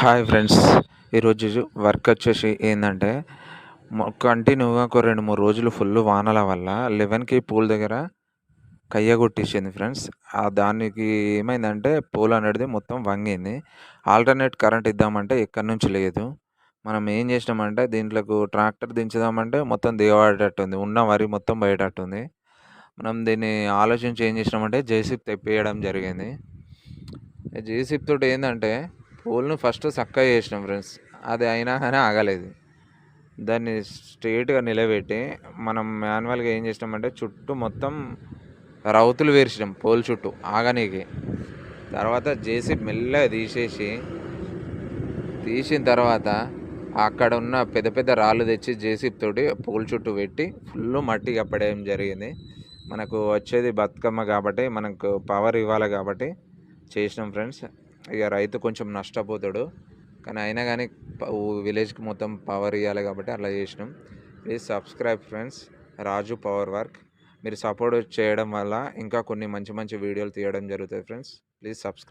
Hi friends. ఈరోజు work వచ్చేసి ఏంటంటే కంటిన్యూగా ఒక రెండు మూడు రోజులు ఫుల్ వానల వల్ల లెవెన్కి పూల్ దగ్గర కయ్య కొట్టించింది ఫ్రెండ్స్. ఆ దానికి ఏమైందంటే పూల్ అనేది మొత్తం వంగింది. ఆల్టర్నేట్ కరెంట్ ఇద్దామంటే ఎక్కడి నుంచి లేదు. మనం ఏం చేసినామంటే దీంట్లోకి ట్రాక్టర్ దించుదామంటే మొత్తం దిగబడేటట్టుంది. ఉన్న వరి మొత్తం బయటట్టుంది మనం దీన్ని ఆలోచించి ఏం చేసినామంటే జేసీప్ తెప్పియడం జరిగింది. జేసీప్ తోటి ఏంటంటే పోల్ను ఫస్ట్ చక్కగా చేసినాం ఫ్రెండ్స్. అది అయినా కానీ ఆగలేదు. దాన్ని స్ట్రేట్గా నిలబెట్టి మనం మాన్యువల్గా ఏం చేసినామంటే చుట్టూ మొత్తం రౌతులు వేర్చినాం పోల్ చుట్టూ ఆగనీకి. తర్వాత చేసి మెల్లగా తీసేసి తీసిన తర్వాత అక్కడ ఉన్న పెద్ద పెద్ద రాళ్ళు తెచ్చి జేసీబీ తోటి పూల చుట్టూ పెట్టి ఫుల్ మట్టి కప్పడేయడం జరిగింది. మనకు వచ్చేది బతుకమ్మ కాబట్టి మనకు పవర్ ఇవ్వాలి కాబట్టి చేసినాం ఫ్రెండ్స్. ఇక రైతు కొంచెం నష్టపోతాడు. కానీ అయినా కానీ విలేజ్కి మొత్తం పవర్ ఇవ్వాలి కాబట్టి అట్లా చేసినాం. Please subscribe friends Raju power work మీరు సపోర్ట్ చేయడం వల్ల ఇంకా కొన్ని మంచి మంచి వీడియోలు తీయడం జరుగుతుంది ఫ్రెండ్స్ ప్లీజ్ సబ్స్క్రైబ్